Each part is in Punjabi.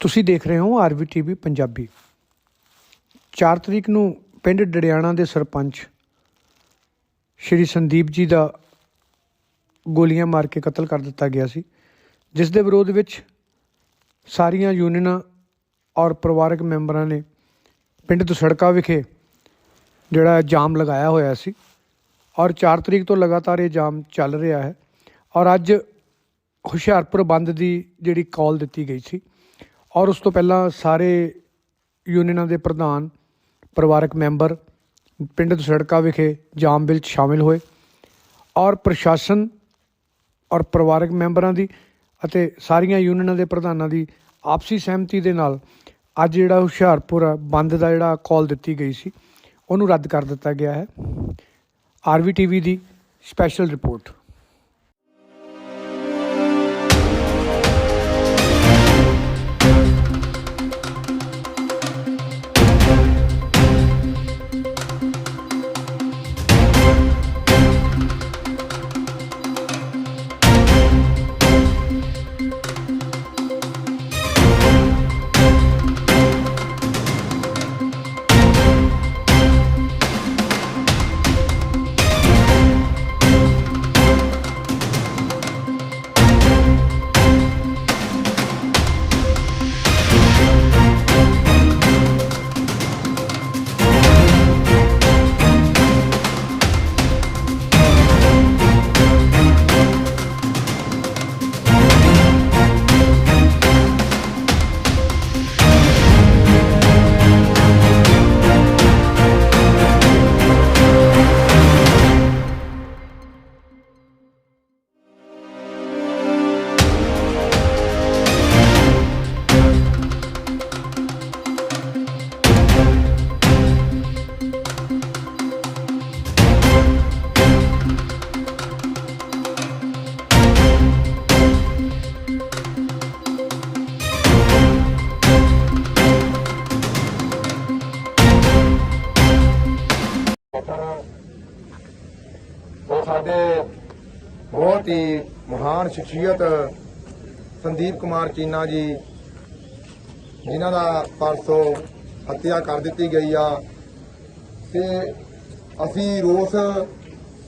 ਤੁਸੀਂ ਦੇਖ ਰਹੇ ਹੋ ਆਰਵੀਟੀਵੀ ਪੰਜਾਬੀ। 4 ਤਰੀਕ ਨੂੰ ਪਿੰਡ ਡੜਿਆਣਾ ਦੇ ਸਰਪੰਚ ਸ਼੍ਰੀ ਸੰਦੀਪ ਜੀ ਦਾ ਗੋਲੀਆਂ ਮਾਰ ਕੇ ਕਤਲ ਕਰ ਦਿੱਤਾ ਗਿਆ ਸੀ, ਜਿਸ ਦੇ ਵਿਰੋਧ ਵਿੱਚ ਸਾਰੀਆਂ ਯੂਨੀਅਨਾਂ ਔਰ ਪਰਿਵਾਰਕ ਮੈਂਬਰਾਂ ਨੇ ਪਿੰਡ ਦੁਸੜਕਾ ਵਿਖੇ ਜਿਹੜਾ ਜਾਮ ਲਗਾਇਆ ਹੋਇਆ ਸੀ ਔਰ 4 ਤਰੀਕ ਤੋਂ ਲਗਾਤਾਰ ਇਹ ਜਾਮ ਚੱਲ ਰਿਹਾ ਹੈ ਔਰ ਅੱਜ ਹੁਸ਼ਿਆਰਪੁਰ ਬੰਦ ਦੀ ਜਿਹੜੀ ਕਾਲ ਦਿੱਤੀ ਗਈ ਸੀ ਔਰ ਉਸ ਤੋਂ ਪਹਿਲਾਂ ਸਾਰੇ ਯੂਨੀਅਨਾਂ ਦੇ ਪ੍ਰਧਾਨ ਪਰਿਵਾਰਕ ਮੈਂਬਰ ਪਿੰਡ ਦੁਸੜਕਾ ਵਿਖੇ ਜਾਮ ਵਿੱਚ ਸ਼ਾਮਿਲ ਹੋਏ ਔਰ ਪ੍ਰਸ਼ਾਸਨ ਔਰ ਪਰਿਵਾਰਕ ਮੈਂਬਰਾਂ ਦੀ ਅਤੇ ਸਾਰੀਆਂ ਯੂਨੀਅਨਾਂ ਦੇ ਪ੍ਰਧਾਨਾਂ ਦੀ ਆਪਸੀ ਸਹਿਮਤੀ ਦੇ ਨਾਲ ਅੱਜ ਜਿਹੜਾ ਹੁਸ਼ਿਆਰਪੁਰ ਆ, ਬੰਦ ਦਾ ਜਿਹੜਾ ਕਾਲ ਦਿੱਤੀ ਗਈ ਸੀ ਉਹਨੂੰ ਰੱਦ ਕਰ ਦਿੱਤਾ ਗਿਆ ਹੈ। ਆਰਵੀਟੀਵੀ ਦੀ ਸਪੈਸ਼ਲ ਰਿਪੋਰਟ। ਬਹੁਤ ਮਹਾਨ ਸ਼ਖਸੀਅਤ ਸੰਦੀਪ ਕੁਮਾਰ ਚੀਨਾ ਜੀ, ਜਿਨ੍ਹਾਂ ਦਾ ਪਰਸੋਂ ਹੱਤਿਆ ਕਰ ਦਿੱਤੀ ਗਈ ਆ। ਤੇ ਅਸੀਂ ਰੋਸ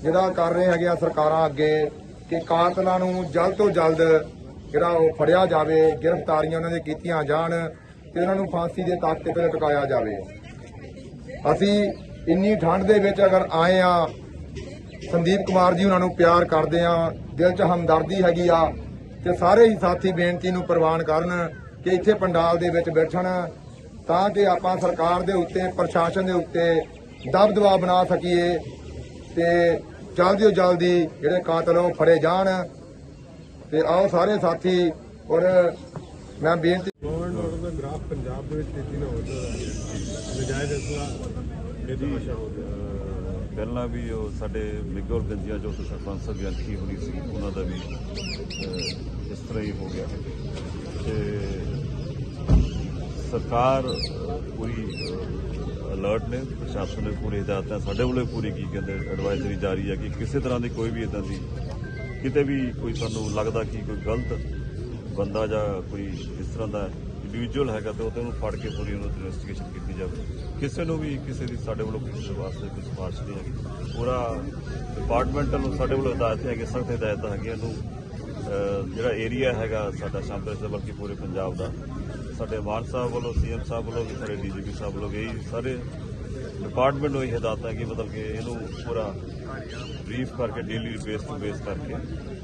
ਜਿਹੜਾ ਕਰ ਰਹੇ ਹੈਗੇ ਆ ਸਰਕਾਰਾਂ ਅੱਗੇ ਕਿ ਕਾਤਲਾਂ ਨੂੰ ਜਲਦ ਤੋਂ ਜਲਦ ਜਿਹੜਾ ਉਹ ਫੜਿਆ ਜਾਵੇ, ਗ੍ਰਿਫਤਾਰੀਆਂ ਉਹਨਾਂ ਦੇ ਕੀਤੀਆਂ ਜਾਣ ਤੇ ਉਹਨਾਂ ਨੂੰ ਫਾਂਸੀ ਦੇ ਤਖਤ ਤੇ ਟਿਕਾਇਆ ਜਾਵੇ। ਅਸੀਂ ਇੰਨੀ ਠੰਡ ਦੇ ਵਿੱਚ ਅਗਰ ਆਏ ਆ ਸੰਦੀਪ ਕੁਮਾਰ ਜੀ, ਉਹਨਾਂ ਨੂੰ ਪਿਆਰ ਕਰਦੇ ਆ ਦਿਲ 'ਚ ਹਮਦਰਦੀ ਹੈਗੀ ਆ ਤੇ ਸਾਰੇ ਹੀ ਸਾਥੀ ਬੇਨਤੀ ਨੂੰ ਪ੍ਰਵਾਨ ਕਰਨ ਕਿ ਇੱਥੇ ਪੰਡਾਲ ਦੇ ਵਿੱਚ ਬੈਠਣ ਤਾਂ ਕਿ ਆਪਾਂ ਸਰਕਾਰ ਦੇ ਉੱਤੇ, ਪ੍ਰਸ਼ਾਸਨ ਦੇ ਉੱਤੇ ਦਬ ਦਬਾਅ ਬਣਾ ਸਕੀਏ ਤੇ ਜਲਦੀ ਤੋਂ ਜਲਦੀ ਜਿਹੜੇ ਕਾਤਲ ਉਹ ਫੜੇ ਜਾਣ। ਤੇ ਆਓ ਸਾਰੇ ਸਾਥੀ, ਔਰ ਮੈਂ ਬੇਨਤੀ ਗਵਰਨਮੈਂਟ ਆਰਡਰ ਦਾ ਗ੍ਰਾਫ ਪੰਜਾਬ ਦੇ ਵਿੱਚ ਤੇਜ਼ੀ ਨਾਲ ਹੋ ਰਿਹਾ ਹੈ। ਨਜਾਇਜ਼ ਅਸਲਾ ਇਹ ਹੋ ਰਿਹਾ ਪਹਿਲਾਂ ਵੀ ਉਹ ਸਾਡੇ ਮਿਗੋਲ ਗੰਜੀਆਂ ਜੋ ਸਰਪੰਚ ਸਾਹਿਬ ਅੰਕੀ ਹੋਣੀ ਸੀ, ਉਹਨਾਂ ਦਾ ਵੀ ਇਸ ਤਰ੍ਹਾਂ ਹੀ ਹੋ ਗਿਆ। ਤੇ ਸਰਕਾਰ ਪੂਰੀ ਅਲਰਟ ਨੇ, ਪ੍ਰਸ਼ਾਸਨ ਨੇ ਪੂਰੀ ਹਦਾਇਤਾਂ ਸਾਡੇ ਵੱਲੋਂ ਵੀ ਪੂਰੀ ਕੀ ਕਹਿੰਦੇ ਐਡਵਾਈਜ਼ਰੀ ਜਾਰੀ ਹੈ ਕਿ ਕਿਸੇ ਤਰ੍ਹਾਂ ਦੀ ਕੋਈ ਵੀ ਇਦਾਂ ਦੀ, ਕਿਤੇ ਵੀ ਕੋਈ ਸਾਨੂੰ ਲੱਗਦਾ ਕਿ ਕੋਈ ਗਲਤ ਬੰਦਾ ਜਾਂ ਕੋਈ ਇਸ ਤਰ੍ਹਾਂ ਦਾ ਇੰਡੀਵਿਜੂਅਲ ਹੈਗਾ ਤੇ ਉਹ ਉਹਨੂੰ ਫੜ ਕੇ ਪੂਰੀ ਉਹਨੂੰ ਇਨਵੈਸਟੀਗੇਸ਼ਨ ਕੀਤੀ ਜਾਵੇ। ਕਿਸੇ ਨੂੰ ਵੀ ਕਿਸੇ ਦੀ ਸਾਡੇ ਵੱਲੋਂ ਕਿਸੇ ਵਾਸਤੇ ਕੋਈ ਸਿਫਾਰਸ਼ ਨਹੀਂ ਹੈਗੀ। ਪੂਰਾ ਡਿਪਾਰਟਮੈਂਟਲ ਨੂੰ ਸਾਡੇ ਵੱਲੋਂ ਹਦਾਇਤ ਹੈ ਸਖਤ ਹਦਾਇਤਾਂ ਹੈਗੀਆਂ ਨੂੰ ਜਿਹੜਾ ਏਰੀਆ ਹੈਗਾ ਸਾਡਾ ਸ਼ਾਂਪਰ ਦੇ ਬਲਕਿ ਪੂਰੇ ਪੰਜਾਬ ਦਾ। ਸਾਡੇ ਮਾਨ ਸਾਹਿਬ ਵੱਲੋਂ, ਸੀਐਮ ਸਾਹਿਬ ਵੱਲੋਂ ਵੀ, ਸਾਡੇ ਡੀਜੀਪੀ ਸਾਹਿਬ ਵੱਲੋਂ ਵੀ ਸਾਰੇ ਡਿਪਾਰਟਮੈਂਟ ਨੂੰ ਇਹ ਹਦਾਇਤਾਂ ਕਿ ਮਤਲਬ ਕਿ ਇਹਨੂੰ ਪੂਰਾ ਬਰੀਫ ਕਰਕੇ ਡੇਲੀ ਬੇਸ ਟੂ ਬੇਸ ਕਰਕੇ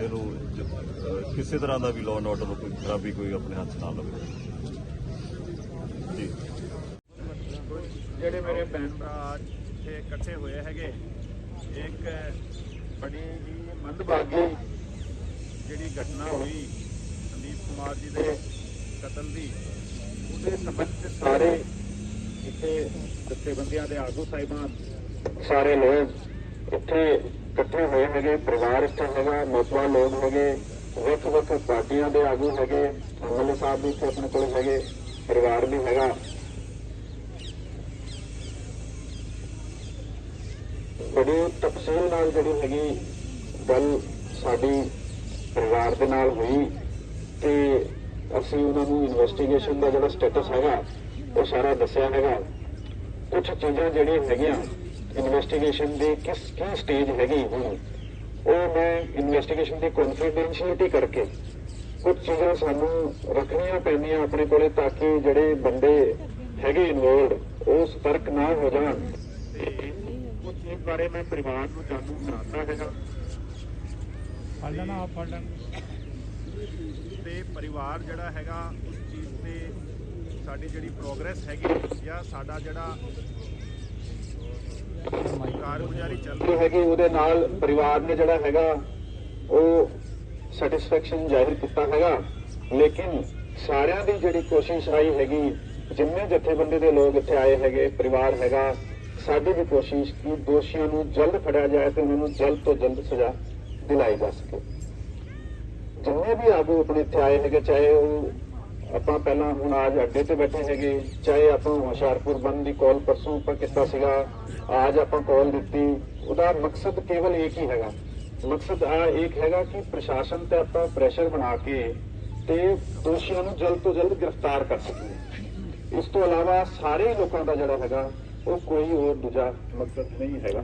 ਇਹਨੂੰ ਕਿਸੇ ਤਰ੍ਹਾਂ ਦਾ ਵੀ ਲਾਅ ਐਂਡ ਆਰਡਰ ਨੂੰ ਕੋਈ ਖਰਾਬੀ ਕੋਈ ਆਪਣੇ ਹੱਥ 'ਚ ਨਾ ਲਵੇ ਜੀ ਜਿਹੜੇ ਮੇਰੇ ਭੈਣ ਭਰਾ ਇੱਥੇ ਇਕੱਠੇ ਹੋਏ ਹੈਗੇ, ਇੱਕ ਬੜੀ ਹੀ ਮੰਦਭਾਗੀ ਜਿਹੜੀ ਘਟਨਾ ਹੋਈ, ਸੰਦੀਪ ਕੁਮਾਰ ਜੀ ਦੇ ਕਤਲ ਦੀ, ਉਹਦੇ ਸੰਬੰਧ ਸਾਰੇ ਇੱਥੇ ਜਥੇਬੰਦੀਆਂ ਦੇ ਆਗੂ ਸਾਹਿਬਾਨ ਸਾਰੇ ਲੋਕ ਇੱਥੇ ਇਕੱਠੇ ਹੋਏ ਹੈਗੇ, ਪਰਿਵਾਰ ਇੱਥੇ ਹੈਗਾ ਮੋਤਵਾ ਲੋਕ ਹੈਗੇ ਵੱਖ ਵੱਖ ਪਾਰਟੀਆਂ ਦੇ ਆਗੂ ਹੈਗੇ ਐਮਐਲਏ ਸਾਹਿਬ ਵੀ ਇੱਥੇ ਆਪਣੇ ਕੋਲ ਹੈਗੇ, ਪਰਿਵਾਰ ਵੀ ਹੈਗਾ। ਬੜੀ ਤਫਸੀਲ ਨਾਲ ਜਿਹੜੀ ਹੈਗੀ ਗੱਲ ਸਾਡੀ ਪਰਿਵਾਰ ਦੇ ਨਾਲ ਹੋਈ ਤੇ ਅਸੀਂ ਉਹਨਾਂ ਨੂੰ ਇਨਵੈਸਟੀਗੇਸ਼ਨ ਦਾ ਜਿਹੜਾ ਸਟੇਟਸ ਹੈਗਾ, ਉਹ ਸਾਰਾ ਦੱਸਿਆ ਹੈਗਾ। ਕੁਝ ਚੀਜ਼ਾਂ ਜਿਹੜੀਆਂ ਹੈਗੀਆਂ ਇਨਵੈਸਟੀਗੇਸ਼ਨ ਦੀ ਕਿਸ ਕੀ ਸਟੇਜ ਹੈਗੀ ਹੁਣ, ਉਹ ਮੈਂ ਇਨਵੈਸਟੀਗੇਸ਼ਨ ਦੀ ਕੌਨਫੀਡੈਂਸ਼ੀਅਲਿਟੀ ਕਰਕੇ ਕੁਝ ਚੀਜ਼ਾਂ ਸਾਨੂੰ ਰੱਖਣੀਆਂ ਪੈਂਦੀਆਂ ਆਪਣੇ ਕੋਲੇ ਤਾਂ ਕਿ ਜਿਹੜੇ ਬੰਦੇ ਹੈਗੇ ਇਨਵੋਲਡ ਉਹ ਸਤਰਕ ਨਾ ਹੋ ਜਾਣ। ਚੀਜ਼ ਬਾਰੇ ਮੈਂ ਪਰਿਵਾਰ ਨੂੰ ਜਾਣੂ ਕਰਾਤਾ ਹੈਗਾ ਫੜ ਲੈਣਾ ਆਪ ਫੜ ਲੈਣਾ। ਤੇ ਪਰਿਵਾਰ ਜਿਹੜਾ ਹੈਗਾ ਉਸ ਚੀਜ਼ ਤੇ ਸਾਡੀ ਜਿਹੜੀ ਪ੍ਰੋਗਰੈਸ ਹੈਗੀ ਜਾਂ ਸਾਡਾ ਜਿਹੜਾ ਕਾਰਗੁਜ਼ਾਰੀ ਚੱਲ ਰਹੀ ਹੈਗੀ ਉਹਦੇ ਨਾਲ ਪਰਿਵਾਰ ਨੇ ਜਿਹੜਾ ਹੈਗਾ ਉਹ ਸੈਟੀਸਫੈਕਸ਼ਨ ਜ਼ਾਹਿਰ ਕੀਤਾ ਹੈਗਾ। ਲੇਕਿਨ ਸਾਰਿਆਂ ਦੀ ਜਿਹੜੀ ਕੋਸ਼ਿਸ਼ ਆਈ ਹੈਗੀ ਜਿੰਨੇ ਜਥੇਬੰਦੀ ਦੇ ਲੋਕ ਇੱਥੇ ਆਏ ਹੈਗੇ ਪਰਿਵਾਰ ਹੈਗਾ ਸਾਡੀ ਵੀ ਕੋਸ਼ਿਸ਼ ਕਿ ਦੋਸ਼ੀਆਂ ਨੂੰ ਜਲਦ ਫੜਿਆ ਜਾਏ ਤੇ ਉਹਨਾਂ ਨੂੰ ਜਲਦ ਤੋਂ ਜਲਦ ਸਜ਼ਾ ਦਿਲਾਈ ਜਾ ਸਕੇ। ਜਿੰਨੇ ਵੀ ਆਗੂ ਆਪਣੇ ਇੱਥੇ ਆਏ ਹੈਗੇ, ਚਾਹੇ ਉਹ ਆਪਾਂ ਪਹਿਲਾਂ ਹੁਣ ਅੱਜ ਅੱਡੇ ਤੇ ਬੈਠੇ ਹੈਗੇ, ਚਾਹੇ ਆਪਾਂ ਹੁਸ਼ਿਆਰਪੁਰ ਬੰਦ ਦੀ ਕਾਲ ਪਰਸੋਂ ਆਪਾਂ ਕੀਤਾ ਸੀਗਾ, ਆਜ ਆਪਾਂ ਕਾਲ ਦਿੱਤੀ, ਉਹਦਾ ਮਕਸਦ ਕੇਵਲ ਇੱਕ ਹੀ ਹੈਗਾ। ਮਕਸਦ ਆ ਇੱਕ ਹੈਗਾ ਕਿ ਪ੍ਰਸ਼ਾਸਨ ਤੇ ਆਪਾਂ ਪ੍ਰੈਸ਼ਰ ਬਣਾ ਕੇ ਤੇ ਦੋਸ਼ੀਆਂ ਨੂੰ ਜਲਦ ਤੋਂ ਜਲਦ ਗ੍ਰਿਫਤਾਰ ਕਰ ਸਕੀਏ। ਇਸ ਤੋਂ ਇਲਾਵਾ ਸਾਰੇ ਲੋਕਾਂ ਦਾ ਜਿਹੜਾ ਹੈਗਾ ਉਹ ਕੋਈ ਹੋਰ ਦੂਜਾ ਮਕਸਦ ਨਹੀਂ ਹੈਗਾ।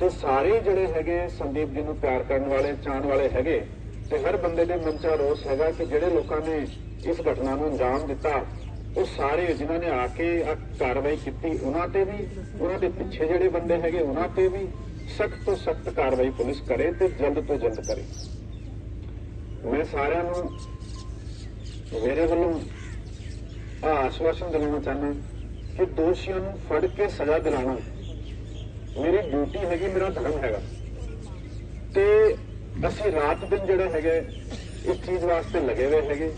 ਤੇ ਸਾਰੇ ਜਿਹੜੇ ਹੈਗੇ ਸੰਦੀਪ ਜੀ ਨੂੰ ਪਿਆਰ ਕਰਨ ਵਾਲੇ, ਚਾਹਣ ਵਾਲੇ ਹੈਗੇ, ਤੇ ਹਰ ਬੰਦੇ ਦੇ ਮਨ 'ਚ ਰੋਸ ਹੈਗਾ ਕਿ ਜਿਹੜੇ ਲੋਕਾਂ ਨੇ ਇਸ ਘਟਨਾ ਨੂੰ ਅੰਜਾਮ ਦਿੱਤਾ, ਉਹ ਸਾਰੇ ਜਿਨ੍ਹਾਂ ਨੇ ਆ ਕੇ ਆ ਕਾਰਵਾਈ ਕੀਤੀ, ਉਹਨਾਂ ਤੇ ਵੀ, ਉਹਨਾਂ ਦੇ ਪਿੱਛੇ ਜਿਹੜੇ ਬੰਦੇ ਹੈਗੇ, ਉਹਨਾਂ ਤੇ ਵੀ ਸਖਤ ਤੋਂ ਸਖਤ ਕਾਰਵਾਈ ਪੁਲਿਸ ਕਰੇ ਤੇ ਜਲਦ ਤੋਂ ਜਲਦ ਕਰੇ। ਮੈਂ ਸਾਰਿਆਂ ਨੂੰ ਮੇਰੇ ਵੱਲੋਂ ਆਸ਼ਵਾਸਨ ਦਿਲਾਉਣਾ ਚਾਹੁੰਦਾ ਕਿ ਦੋਸ਼ੀਆਂ ਨੂੰ ਫੜ ਕੇ ਸਜ਼ਾ ਦਿਲਾਉਣਾ। ਮੇਰੀ ਡਿਊਟੀ ਹੈਗੀ, ਮੇਰਾ ਧਰਮ ਹੈਗਾ। ਤੇ ਅਸੀਂ ਰਾਤ ਦਿਨ ਜਿਹੜੇ ਹੈਗੇ, ਇਸ ਚੀਜ਼ ਵਾਸਤੇ ਲੱਗੇ ਹੋਏ ਹੈਗੇ।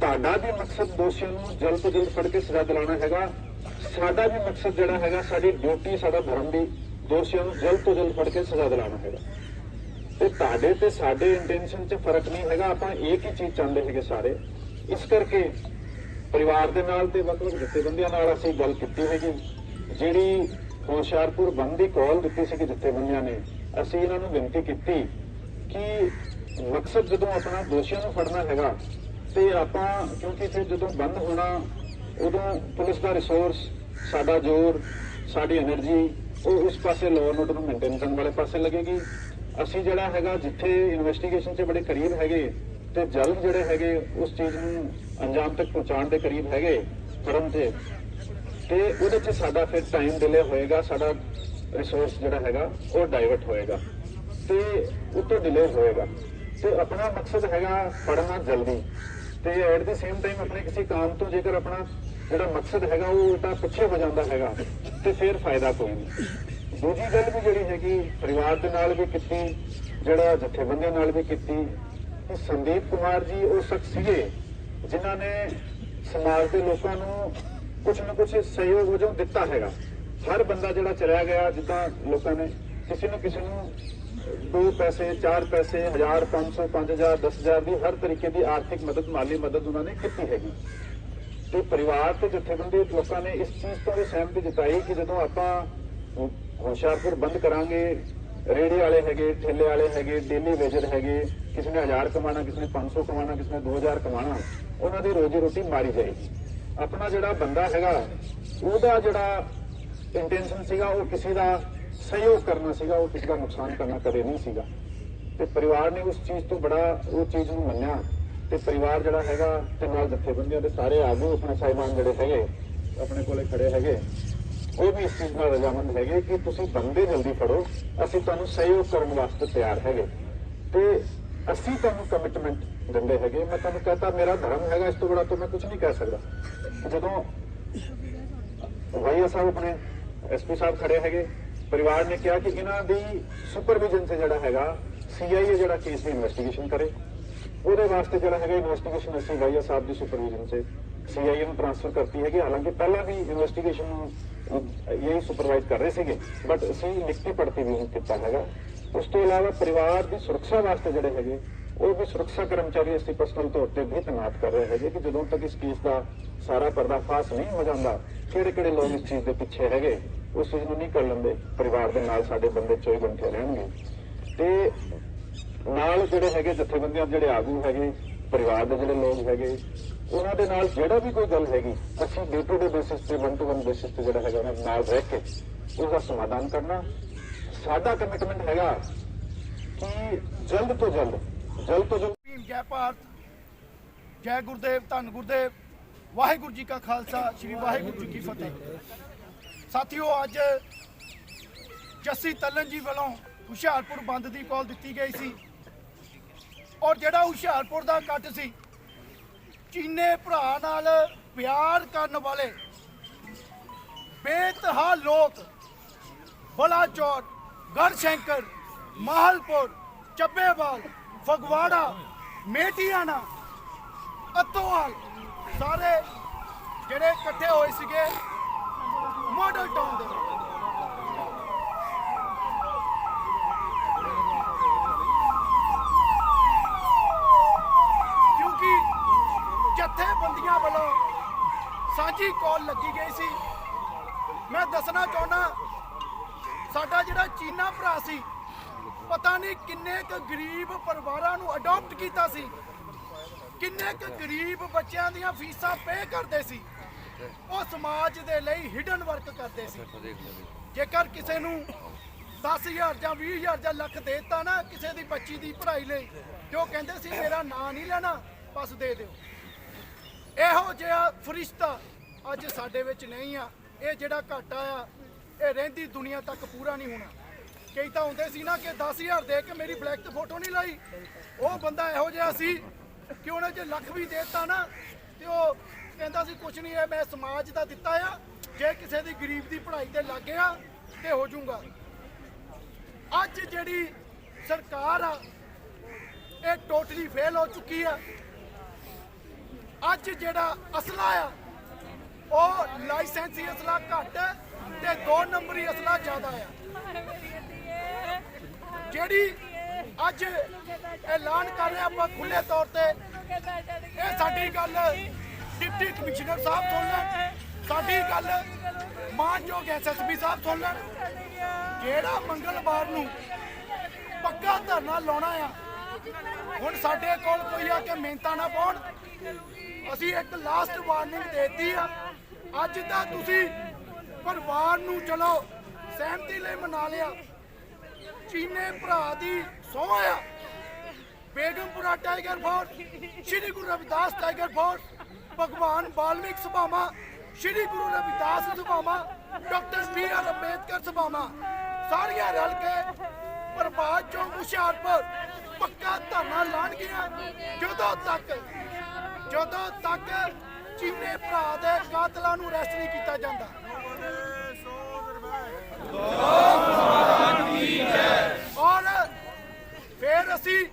ਤੁਹਾਡਾ ਵੀ ਮਕਸਦ ਦੋਸ਼ੀਆਂ ਨੂੰ ਜਲਦ ਤੋਂ ਜਲਦ ਫੜ ਕੇ ਸਜ਼ਾ ਦਿਲਾਉਣਾ ਹੈਗਾ। ਸਾਡਾ ਵੀ ਮਕਸਦ ਜਿਹੜਾ ਹੈਗਾ, ਸਾਡੀ ਡਿਊਟੀ ਸਾਡਾ ਧਰਮ ਵੀ ਦੋਸ਼ੀਆਂ ਨੂੰ ਜਲਦ ਤੋਂ ਜਲਦ ਫੜ ਕੇ ਸਜ਼ਾ ਦਿਲਾਉਣਾ ਹੈਗਾ। ਤੇ ਤੁਹਾਡੇ ਤੇ ਸਾਡੇ ਇੰਟੈਂਸ਼ਨ 'ਚ ਫ਼ਰਕ ਨਹੀਂ ਹੈਗਾ। ਆਪਾਂ ਇੱਕ ਹੀ ਚੀਜ਼ ਚਾਹੁੰਦੇ ਹੈਗੇ ਸਾਰੇ। ਇਸ ਕਰਕੇ ਪਰਿਵਾਰ ਦੇ ਨਾਲ ਤੇ ਵੱਖ-ਵੱਖ ਜਥੇਬੰਦੀਆਂ ਨਾਲ ਅਸੀਂ ਗੱਲ ਕੀਤੀ ਹੈ ਕਿ ਜਿਹੜੀ ਹੁਸ਼ਿਆਰਪੁਰ ਬੰਦ ਦੀ ਕਾਲ ਦਿੱਤੀ ਸੀ ਕਿ ਜਥੇਬੰਦੀਆਂ ਨੇ, ਅਸੀਂ ਇਹਨਾਂ ਨੂੰ ਬੇਨਤੀ ਕੀਤੀ ਕਿ ਮਕਸਦ ਜਦੋਂ ਆਪਣਾ ਦੋਸ਼ੀਆਂ ਨੂੰ ਫੜਨਾ ਹੈਗਾ ਤੇ ਆਪਾਂ, ਕਿਉਂਕਿ ਫਿਰ ਜਦੋਂ ਬੰਦ ਹੋਣਾ, ਉਦੋਂ ਪੁਲਿਸ ਦਾ ਰਿਸੋਰਸ ਸਾਡਾ ਜ਼ੋਰ, ਸਾਡੀ એનર્ਜੀ ਉਹ ਇਸ ਪਾਸੇ ਲੋਅ ਨੋਟ ਨੂੰ ਮੇਨਟੇਨ ਕਰਨ ਵਾਲੇ ਪਾਸੇ ਲੱਗੇਗੀ। ਅਸੀਂ ਜਿਹੜਾ ਹੈਗਾ, ਜਿੱਥੇ ਇਨਵੈਸਟੀਗੇਸ਼ਨ 'ਚ ਬੜੇ ਕਰੀਬ ਹੈਗੇ ਤੇ ਜਲਦ ਜਿਹੜੇ ਹੈਗੇ ਉਸ ਚੀਜ਼ ਨੂੰ ਅੰਜਾਮ ਤੱਕ ਪਹੁੰਚਾਉਣ ਦੇ ਕਰੀਬ ਹੈਗੇ ਫੜਨ ਤੇ। ਤੇ ਉਹਦੇ 'ਚ ਸਾਡਾ ਫਿਰ ਟਾਈਮ ਡਿਲੇ ਹੋਏਗਾ, ਸਾਡਾ ਰਿਸੋਰਸ ਜਿਹੜਾ ਹੈਗਾ ਉਹ ਡਾਈਵਰਟ ਹੋਏਗਾ। ਤੇ ਉਤੋਂ ਡਿਲੇ ਹੋਏਗਾ। ਤੇ ਆਪਣਾ ਮਕਸਦ ਹੈਗਾ ਪੜਨਾ ਜਲਦੀ। ਤੇ ਐਟ ਦੀ ਸੇਮ ਟਾਈਮ ਆਪਣੇ ਕਿਸੇ ਕੰਮ ਤੋਂ ਜੇਕਰ ਆਪਣਾ ਜਿਹੜਾ ਮਕਸਦ ਹੈਗਾ ਉਹ ਉਲਟਾ ਪਿੱਛੇ ਹੋ ਜਾਂਦਾ ਹੈਗਾ, ਤੇ ਫਿਰ ਫਾਇਦਾ ਕੋਈ ਨਹੀਂ। ਦੂਜੀ ਗੱਲ ਵੀ ਜਿਹੜੀ ਹੈਗੀ, ਪਰਿਵਾਰ ਦੇ ਨਾਲ ਵੀ ਕੀਤੀ, ਜਿਹੜਾ ਜਥੇਬੰਦੀਆਂ ਨਾਲ ਵੀ ਕੀਤੀ ਕਿ ਸੰਦੀਪ ਕੁਮਾਰ ਜੀ ਉਹ ਸ਼ਖਸ ਸੀਗੇ, ਜਿਨ੍ਹਾਂ ਨੇ ਸਮਾਜ ਦੇ ਲੋਕਾਂ ਨੂੰ ਕੁਝ ਨਾ ਕੁਝ ਸਹਿਯੋਗ ਵਜੋਂ ਦਿੱਤਾ ਹੈਗਾ। ਹਰ ਬੰਦਾ ਜਿਹੜਾ ਚਲਿਆ ਗਿਆ, ਜਿੱਦਾਂ ਲੋਕਾਂ ਨੇ ਕਿਸੇ ਨੂੰ ਕਿਸੇ ਨੂੰ ਦੋ ਪੈਸੇ, ਚਾਰ ਪੈਸੇ 1000 500 5000 10000 ਦੀ ਹਰ ਤਰੀਕੇ ਦੀ ਆਰਥਿਕ ਮਦਦ, ਮਾਲੀ ਮਦਦ ਉਹਨਾਂ ਨੇ ਕੀਤੀ ਹੈਗੀ। ਤੇ ਪਰਿਵਾਰ ਤੇ ਜਥੇਬੰਦੀ ਲੋਕਾਂ ਨੇ ਇਸ ਚੀਜ਼ ਤੋਂ ਵੀ ਸਹਿਮਤੀ ਜਤਾਈ ਕਿ ਜਦੋਂ ਆਪਾਂ ਹੁਸ਼ਿਆਰਪੁਰ ਬੰਦ ਕਰਾਂਗੇ ਰੇੜੇ ਵਾਲੇ ਹੈਗੇ, ਠੇਲੇ ਵਾਲੇ ਹੈਗੇ, ਡੇਲੀ ਵੇਜਰ ਹੈਗੇ ਕਿਸੇ ਨੇ 1000 ਕਮਾਣਾ ਕਿਸੇ ਨੇ 500 ਕਮਾਣਾ ਕਿਸੇ ਨੇ 2000 ਕਮਾਣਾ ਉਹਨਾਂ ਦੀ ਰੋਜੀ ਰੋਟੀ ਮਾਰੀ ਜਾਏਗੀ। ਆਪਣਾ ਜਿਹੜਾ ਬੰਦਾ ਹੈਗਾ, ਉਹਦਾ ਜਿਹੜਾ ਇੰਟੈਂਸ਼ਨ ਸੀਗਾ, ਉਹ ਕਿਸੇ ਦਾ ਸਹਿਯੋਗ ਕਰਨਾ ਸੀਗਾ, ਉਹ ਕਿਸੇ ਦਾ ਨੁਕਸਾਨ ਕਰਨਾ ਕਦੇ ਨਹੀਂ ਸੀਗਾ। ਤੇ ਪਰਿਵਾਰ ਨੇ ਉਸ ਚੀਜ਼ ਤੋਂ ਬੜਾ ਉਹ ਚੀਜ਼ ਨੂੰ ਮੰਨਿਆ। ਤੇ ਪਰਿਵਾਰ ਜਿਹੜਾ ਹੈਗਾ, ਤੇ ਨਾਲ ਜਥੇਬੰਦੀਆਂ ਦੇ ਸਾਰੇ ਆਗੂ, ਆਪਣੇ ਸਾਹਿਬਾਨ ਜਿਹੜੇ ਹੈਗੇ, ਆਪਣੇ ਕੋਲੇ ਖੜੇ ਹੈਗੇ, ਉਹ ਵੀ ਇਸ ਚੀਜ਼ ਨਾਲ ਰਜਾਮੰਦ ਹੈਗੇ ਕਿ ਤੁਸੀਂ ਬੰਦੇ ਜਲਦੀ ਫੜੋ, ਅਸੀਂ ਤੁਹਾਨੂੰ ਸਹਿਯੋਗ ਕਰਨ ਵਾਸਤੇ ਤਿਆਰ ਹੈਗੇ। ਤੇ ਅਸੀਂ ਤੁਹਾਨੂੰ ਕਮਿਟਮੈਂਟ ਦਿੰਦੇ ਹੈਗੇ ਮੈਂ ਤੁਹਾਨੂੰ ਕਹਤਾ ਮੇਰਾ ਧਰਮ ਹੈਗਾ ਇਸ ਤੋਂ ਬੜਾ ਤਾਂ ਮੈਂ ਕੁਝ ਨਹੀਂ ਕਹਿ ਸਕਦਾ ਜਦੋਂ ਭਾਈਆ ਸਾਹਿਬ ਆਪਣੇ ਐਸਪੀ ਸਾਹਿਬ ਖੜੇ ਹੈਗੇ ਪਰਿਵਾਰ ਨੇ ਕਿਹਾ ਕਿ ਇਹਨਾਂ ਦੀ ਸੁਪਰਵਿਜ਼ਨ ਤੇ ਜਿਹੜਾ ਹੈਗਾ ਸੀਆਈਏ ਜਿਹੜਾ ਕੇਸ ਦੀ ਇਨਵੈਸਟੀਗੇਸ਼ਨ ਕਰੇ ਉਹਦੇ ਵਾਸਤੇ ਜਿਹੜਾ ਹੈਗਾ ਇਨਵੈਸਟੀਗੇਸ਼ਨ ਅਸੀਂ ਭਾਈਆ ਸਾਹਿਬ ਦੀ ਸੁਪਰਵਿਜ਼ਨ 'ਚ ਸੀਆਈਏ ਨੂੰ ਟ੍ਰਾਂਸਫਰ ਕਰਤੀ ਹੈਗੀ ਹਾਲਾਂਕਿ ਪਹਿਲਾਂ ਵੀ ਇਨਵੈਸਟੀਗੇਸ਼ਨ ਨੂੰ ਇਹੀ ਸੁਪਰਵਾਈਜ਼ ਕਰ ਰਹੇ ਸੀਗੇ ਬਟ ਅਸੀਂ ਲਿਖਤੀ ਪੜਤੀ ਵੀ ਕੀਤਾ ਹੈਗਾ ਉਸ ਤੋਂ ਇਲਾਵਾ ਪਰਿਵਾਰ ਦੀ ਸੁਰੱਖਿਆ ਵਾਸਤੇ ਜਿਹੜੇ ਹੈਗੇ, ਉਹ ਵੀ ਸੁਰੱਖਿਆ ਕਰਮਚਾਰੀ ਅਸੀਂ ਪਰਸਨਲ ਤੌਰ ਤੇ ਵੀ ਤੈਨਾਤ ਕਰ ਰਹੇ ਹੈਗੇ ਕਿ ਜਦੋਂ ਤੱਕ ਇਸ ਕੇਸ ਦਾ ਸਾਰਾ ਪਰਦਾਫਾਸ਼ ਨਹੀਂ ਹੋ ਜਾਂਦਾ ਕਿਹੜੇ ਕਿਹੜੇ ਲੋਕ ਇਸ ਚੀਜ਼ ਦੇ ਪਿੱਛੇ ਹੈਗੇ ਉਸ ਚੀਜ਼ ਨੂੰ ਨਹੀਂ ਕਰ ਲੈਂਦੇ, ਪਰਿਵਾਰ ਦੇ ਨਾਲ ਸਾਡੇ ਬੰਦੇ 24 ਘੰਟੇ ਰਹਿਣਗੇ। ਤੇ ਨਾਲ ਜਿਹੜੇ ਹੈਗੇ ਜਥੇਬੰਦੀਆਂ ਦੇ ਜਿਹੜੇ ਆਗੂ ਹੈਗੇ, ਪਰਿਵਾਰ ਦੇ ਜਿਹੜੇ ਲੋਕ ਹੈਗੇ, ਉਹਨਾਂ ਦੇ ਨਾਲ ਜਿਹੜਾ ਵੀ ਕੋਈ ਗੱਲ ਹੈਗੀ, ਅਸੀਂ ਡੇ ਟੂ ਡੇ ਬੇਸਿਸ ਤੇ ਵਨ ਟੂ ਵਨ ਬੇਸਿਸ ਤੇ ਜਿਹੜਾ ਹੈਗਾ ਉਹਨਾਂ ਦੇ ਨਾਲ ਰਹਿ ਕੇ ਉਸ ਸਮਾਧਾਨ ਕਰਨਾ ਸਾਡਾ ਕਮਿਟਮੈਂਟ ਹੈਗਾ ਕਿ ਜਲਦ ਤੋਂ ਜਲਦ ਜਲਦ ਤੋਂ ਜਲਦ ਭੀਮ, ਜੈ ਭਾਰਤ, ਜੈ ਗੁਰਦੇਵ, ਧੰਨ ਗੁਰਦੇਵ, ਵਾਹਿਗੁਰੂ ਜੀ ਕਾ ਖਾਲਸਾ, ਸ੍ਰੀ ਵਾਹਿਗੁਰੂ ਜੀ ਕੀ ਫਤਿਹ। ਸਾਥੀਓ, ਅੱਜ ਜੱਸੀ ਤੱਲਨ ਜੀ ਵੱਲੋਂ ਹੁਸ਼ਿਆਰਪੁਰ ਬੰਦ ਦੀ ਕਾਲ ਦਿੱਤੀ ਗਈ ਸੀ ਔਰ ਜਿਹੜਾ ਹੁਸ਼ਿਆਰਪੁਰ ਦਾ ਕੱਟ ਸੀ, ਚੀਨੇ ਭਰਾ ਨਾਲ ਪਿਆਰ ਕਰਨ ਵਾਲੇ ਬੇਤਹਾ ਲੋਕ ਬਲਾ ਬਲਾਚੌਰ ਗੜਸ਼ੰਕਰ, ਮਾਹਲਪੁਰ ਚੱਬੇਵਾਲ ਫਗਵਾੜਾ, ਮੇਟੀਆਣਾ, ਅਤੋਵਾਲ, ਸਾਰੇ ਜਿਹੜੇ ਇਕੱਠੇ ਹੋਏ ਸੀਗੇ, ਮਾਡਲ ਟਾਊਨ ਦੇ ਵਿੱਚ। ਕਿਉਂਕਿ ਜਥੇਬੰਦੀਆਂ ਵੱਲੋਂ ਸਾਂਝੀ ਕਾਲ ਲੱਗੀ ਗਈ ਸੀ ਮੈਂ ਦੱਸਣਾ ਚਾਹੁੰਦਾ ਸਾਡਾ ਜਿਹੜਾ ਚੀਨਾ ਭਰਾ ਸੀ। ਪਤਾ ਨਹੀਂ ਕਿੰਨੇ ਕੁ ਗਰੀਬ ਪਰਿਵਾਰਾਂ ਨੂੰ ਅਡਾਪਟ ਕੀਤਾ ਸੀ। ਕਿੰਨੇ ਕੁ ਗਰੀਬ ਬੱਚਿਆਂ ਦੀਆਂ ਫੀਸਾਂ ਪੇ ਕਰਦੇ ਸੀ। ਉਹ ਸਮਾਜ ਦੇ ਲਈ ਹਿਡਨ ਵਰਕ ਕਰਦੇ ਸੀ। ਜੇਕਰ ਕਿਸੇ ਨੂੰ 10000 ਜਾਂ 20000 ਜਾਂ ਲੱਖ ਦੇ ਦਿੱਤਾ ਨਾ ਕਿਸੇ ਦੀ ਬੱਚੀ ਦੀ ਪੜ੍ਹਾਈ ਲਈ, ਤੇ ਉਹ ਕਹਿੰਦੇ ਸੀ, ਮੇਰਾ ਨਾਂ ਨਹੀਂ ਲੈਣਾ, ਬਸ ਦੇ ਦਿਓ। ਇਹੋ ਜਿਹਾ ਫਰਿਸ਼ਤਾ ਅੱਜ ਸਾਡੇ ਵਿੱਚ ਨਹੀਂ ਆ। ਇਹ ਜਿਹੜਾ ਘਾਟਾ ਆ, ਇਹ ਰਹਿੰਦੀ ਦੁਨੀਆ ਤੱਕ ਪੂਰਾ ਨਹੀਂ ਹੋਣਾ। ਕਈ ਤਾਂ ਹੁੰਦੇ ਸੀ ਨਾ ਕਿ 10000 ਦੇ ਕੇ ਮੇਰੀ ਬਲੈਕ ਤੇ ਫੋਟੋ ਨਹੀਂ ਲਾਈ। ਉਹ ਬੰਦਾ ਇਹੋ ਜਿਹਾ ਸੀ ਕਿ ਉਹਨੇ ਜੇ ਲੱਖ ਵੀ ਦੇਤਾ ਨਾ, ਤੇ ਉਹ ਕਹਿੰਦਾ ਸੀ ਕੁਝ ਨਹੀਂ ਹੈ ਮੈਂ ਸਮਾਜ ਦਾ ਦਿੱਤਾ ਆ। ਜੇ ਕਿਸੇ ਦੀ ਗਰੀਬ ਦੀ ਪੜ੍ਹਾਈ ਤੇ ਲੱਗ ਗਿਆ ਤੇ ਹੋ ਜਾਊਗਾ। ਅੱਜ ਜਿਹੜੀ ਸਰਕਾਰ ਆ, ਇਹ ਟੋਟਲੀ ਫੇਲ ਹੋ ਚੁੱਕੀ ਆ। ਅੱਜ ਜਿਹੜਾ ਅਸਲਾ ਆ, ਉਹ ਲਾਇਸੈਂਸੀ ਅਸਲਾ ਘੱਟ ਹੈ ਤੇ ਦੋ ਨੰਬਰੀ ਅਸਲਾ ਜ਼ਿਆਦਾ ਆ। ਜਿਹੜੀ ਅੱਜ ਐਲਾਨ ਕਰ ਰਹੇ ਆਪਾਂ ਖੁੱਲੇ ਤੌਰ ਤੇ, ਇਹ ਸਾਡੀ ਗੱਲ ਡਿਪਟੀ ਕਮਿਸ਼ਨਰ ਸਾਹਿਬ ਸੁਣ ਲੈਣ। ਸਾਡੀ ਗੱਲ ਮਾਨਯੋਗ ਐਸਐਸਪੀ ਸਾਹਿਬ ਸੁਣ ਲੈਣ। ਜਿਹੜਾ ਮੰਗਲਵਾਰ ਨੂੰ ਪੱਕਾ ਧਰਨਾ ਲਾਉਣਾ ਆ, ਹੁਣ ਸਾਡੇ ਕੋਲ ਕੋਈ ਆ ਕੇ ਮਿਹਨਤਾਂ ਨਾ ਪਾਉਣ। ਅਸੀਂ ਇੱਕ ਲਾਸਟ ਵਾਰਨਿੰਗ ਦੇਤੀ ਆ। ਅੱਜ ਤਾਂ ਤੁਸੀਂ ਪਰਿਵਾਰ ਨੂੰ ਚਲੋ ਸਹਿਮਤੀ ਲਈ ਮਨਾ ਲਿਆ। ਚੀਨੇ ਭਰਾ ਦੀ ਸਹੁੰ ਆ। Begampura tiger force, Shri Guru Ravidas tiger force, ਭਗਵਾਨ ਬਾਲਮੀਕ ਸਭਾਵਾਂ, ਸ਼੍ਰੀ ਗੁਰੂ ਰਵਿਦਾਸ ਸਭਾਵਾਂ, ਡਾਕਟਰ ਬੀ ਆਰ ਅੰਬੇਦਕਰ ਸਭਾਵਾਂ, ਸਾਰੀਆਂ ਰਲ ਕੇ ਪ੍ਰਭਾਤ ਚੌਂਕ ਹੁਸ਼ਿਆਰਪੁਰ ਪੱਕਾ ਧਰਨਾ ਲਾਣਗੀਆਂ ਜਦੋਂ ਤੱਕ ਜਦੋਂ ਤੱਕ ਚੀਨੇ ਭਰਾ ਦੇ ਕਾਤਲਾਂ ਨੂੰ ਅਰੈਸਟ ਨਹੀਂ ਕੀਤਾ ਜਾਂਦਾ ਔਰ ਫਿਰ ਅਸੀਂ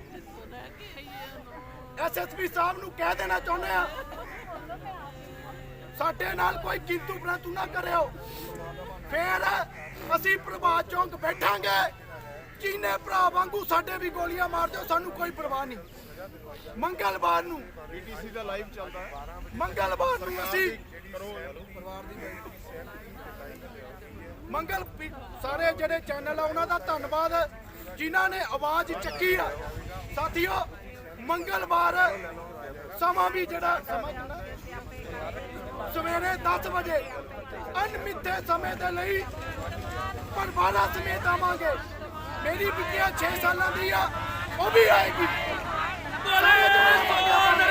ਐਸਐਸਪੀ ਸਾਹਿਬ ਨੂੰ ਕਹਿ ਦੇਣਾ ਚਾਹੁੰਦੇ ਆ? ਸਾਡੇ ਨਾਲ ਕੋਈ ਕਿੰਤੂ ਪ੍ਰੰਤੂ ਨਾ ਕਰਿਓ। ਫਿਰ ਅਸੀਂ ਪ੍ਰਭਾਤ ਚੌਂਕ ਬੈਠਾਂਗੇ। ਚੀਨੇ ਭਰਾ ਵਾਂਗੂ ਸਾਡੇ ਵੀ ਗੋਲੀਆਂ ਮਾਰ ਦਿਓ ਸਾਨੂੰ ਕੋਈ ਪਰਵਾਹ ਨਹੀਂ। ਮੰਗਲਵਾਰ ਨੂੰ ਪੀਟੀਸੀ ਦਾ ਲਾਈਵ ਚੱਲਦਾ ਹੈ। ਮੰਗਲਵਾਰ ਨੂੰ ਅਸੀਂ ਮੰਗਲ ਪੀ- ਸਾਰੇ ਜਿਹੜੇ ਚੈਨਲ ਆ ਉਹਨਾਂ ਦਾ ਧੰਨਵਾਦ। ਜਿਨ੍ਹਾਂ ਨੇ ਆਵਾਜ਼ ਚੱਕੀ ਆ। ਸਾਥੀਓ ਮੰਗਲਵਾਰ ਸਮਾਂ ਵੀ ਜਿਹੜਾ ਸਮਾਂ ਕਿੰਨਾ? ਸਵੇਰੇ 10 ਵਜੇ ਅਨਮਿੱਥੇ ਸਮੇਂ ਦੇ ਲਈ ਪਰਿਵਾਰਾਂ ਸਮੇਤ ਆਵਾਂਗੇ ਮੇਰੀ ਬਿੱਟੀਆ 6 ਸਾਲਾਂ ਦੀ ਆ, ਉਹ ਵੀ ਆਏਗੀ ਸਾਰੇ ਜਣੇ ਸਾਡੇ ਨਾਲ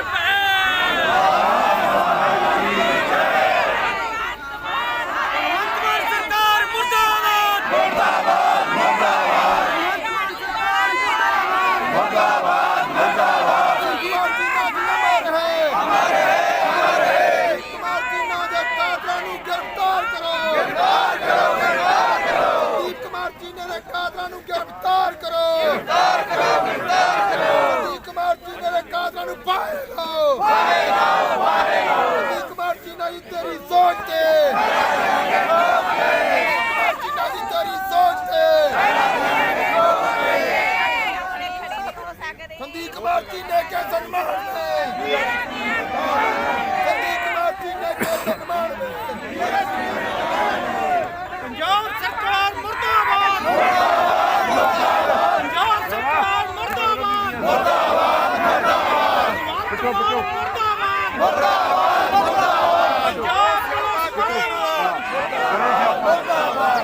ਦੀਪ ਕੁਮਾਰ ਚੀਨੇ ਦੇ ਕਾਤਲਾਂ ਨੂੰ ਗ੍ਰਿਫਤਾਰ ਕਰੋ ਗ੍ਰਿਫਤਾਰ ਕਰੋ ਗ੍ਰਿਫਤਾਰ ਕਰੋ ਦੀਪ ਕੁਮਾਰ ਚੀਨੇ ਦੇ ਕਾਤਲਾਂ ਨੂੰ ਫਾਇਰ ਲਾਓ ਫਾਇਰ ਲਾਓ ਚੁੱਪ ਚੁੱਪ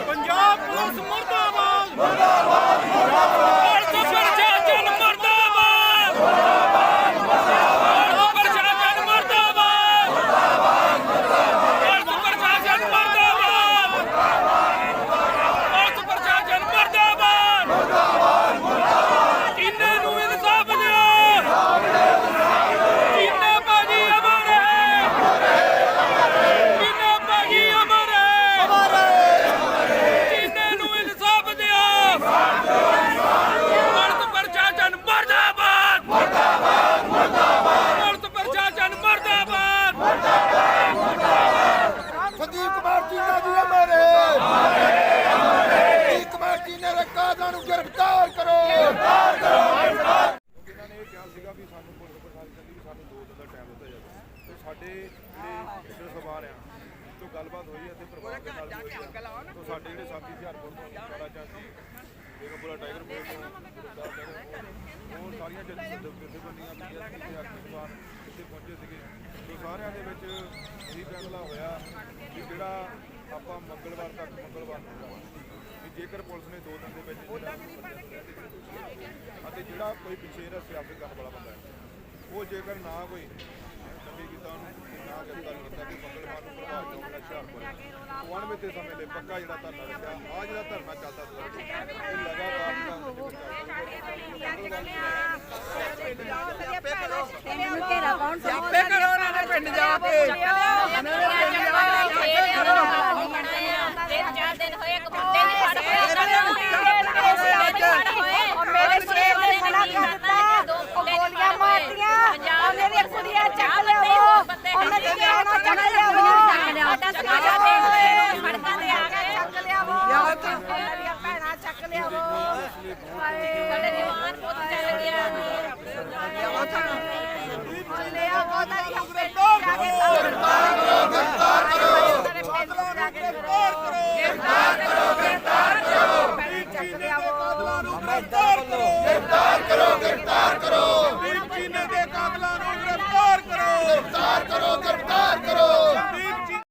ਪੰਜਾਬ ਪੁਲਿਸ ਮੁਰਦਾਬਾਦ ਮੁਰਦਾਬਾਦ ਮੁਰਦਾਬਾਦ ਪ੍ਰਸ਼ਾਸਨ ਮੁਰਦਾਬਾਦ ਮੁਰਦਾਬਾਦ ਪ੍ਰਸ਼ਾਸਨ ਮੁਰਦਾਬਾਦ ਮੁਰਦਾਬਾਦ ਪ੍ਰਸ਼ਾਸਨ ਮੁਰਦਾਬਾਦ ਮੁਰਦਾਬਾਦ ਪ੍ਰਸ਼ਾਸਨ ਮੁਰਦਾਬਾਦ ਕਿੰਨੇ ਨੂੰ ਇਨਸਾਫ ਦਿਓ ਕਿੰਨੇ ਬਾਜੀ ਅਮਰ ਹੈ ਕਿੰਨੇ ਬਾਜੀ ਅਮਰ ਹੈ ਜਿੰਨੇ ਨੂੰ ਇਨਸਾਫ ਦਿਓ ਮਰਦ ਪ੍ਰਸ਼ਾਸਨ ਮਰਦਾਬਾਦ ਮਰਦਾਬਾਦ ਮਰਦਾਬਾਦ ਮਰਦ ਪ੍ਰਸ਼ਾਸਨ ਮਰਦਾਬਾਦ ਸੰਦੀਪ ਕੁਮਾਰ ਚੀਨਾ ਜੀ ਅਮਰੇ ਸੰਦੀਪ ਕੁਮਾਰ ਚੀਨਾ ਦੇ ਕਾਦਾਂ ਨੂੰ ਗ੍ਰਿਫਤਾਰ ਕਰੋ ਇਹਨਾਂ ਨੇ ਇਹ ਕਿਹਾ ਸੀਗਾ ਵੀ ਸਾਨੂੰ ਪੁਲਿਸ ਪ੍ਰਸ਼ਾਸਨ ਕਹਿੰਦੀ ਵੀ ਸਾਨੂੰ ਦੋ ਦਿਨ ਦਾ ਟਾਈਮ ਦਿੱਤਾ ਜਾਵੇ ਤੇ ਸਾਡੇ ਜਿਹੜੇ ਲੀਡਰ ਸਵਾਰ ਆ ਤੋਂ ਗੱਲਬਾਤ ਹੋਈ ਹੈ ਤੇ ਪਰਿਵਾਰ ਦੇ ਨਾਲ ਵੀ ਹੋਈ ਆ ਤੋਂ ਸਾਡੇ ਜਿਹੜੇ ਸਾਥੀ ਹਥਿਆਰਪੁਰ ਤੋਂ ਸਾਰਾ ਚਾਚੀ ਬੇਗਮਪੁਰਾ ਟਾਈਗਰ ਬੋਲ, ਹੋਰ ਸਾਰੀਆਂ ਜਥੇਬੰਦੀਆਂ ਆਗੂਵਾਨ ਇੱਥੇ ਪਹੁੰਚੇ ਸੀਗੇ। ਤੋਂ ਸਾਰਿਆਂ ਦੇ ਵਿੱਚ ਇਹੀ ਫੈਸਲਾ ਹੋਇਆ ਕਿ ਜਿਹੜਾ ਆਪਾਂ ਮੰਗਲਵਾਰ ਤੱਕ ਮੰਗਲਵਾਰ ਨੂੰ ਵੀ ਜੇਕਰ ਪੁਲਿਸ ਨੇ ਦੋ ਦਿਨ ਦੇ ਵਿੱਚ ਅਤੇ ਜਿਹੜਾ ਕੋਈ ਪਿੱਛੇ ਇਹਦਾ ਸਿਆਸਤ ਕਰਨ ਵਾਲਾ ਬੰਦਾ ਹੈ ਉਹ ਜੇਕਰ ਨਾ ਕੋਈ ਨਵੀਂ ਕੀਤਾ ਉਹਨੂੰ ਹੁਸ਼ਿਆਰਪੁਰ ਹੋਣ ਤੇ ਸਮੇਂ ਲਈ ਪੱਕਾ ਜਿਹੜਾ ਧਰਨਾ ਲੱਗਿਆ ਆ ਜਿਹੜਾ ਧਰਨਾ ਚੱਲਦਾ ਸੀ ਇਹ ਲਗਾਤਾਰ ਘੇਰਾ ਕੌਣ ਜਾਪੇ ਕਰੋ ਉਹਨਾਂ ਨੇ ਪਿੰਡ ਜਾ ਕੇ ਤਿੰਨ ਚਾਰ ਦਿਨ ਹੋਏ ਇੱਕ ਕੁੱਤੇ ਦੀ ਫੜ ਹੋਈ ਮੇਰੇ ਸਿਰ ਤੇ ਫੜਾ ਗ੍ਰਿਫਤਾਰ ਕਰੋ ਗ੍ਰਿਫਤਾਰ ਕਰੋ। ਗ੍ਰਿਫਤਾਰ ਕਰੋ ਗ੍ਰਿਫਤਾਰ ਕਰੋ।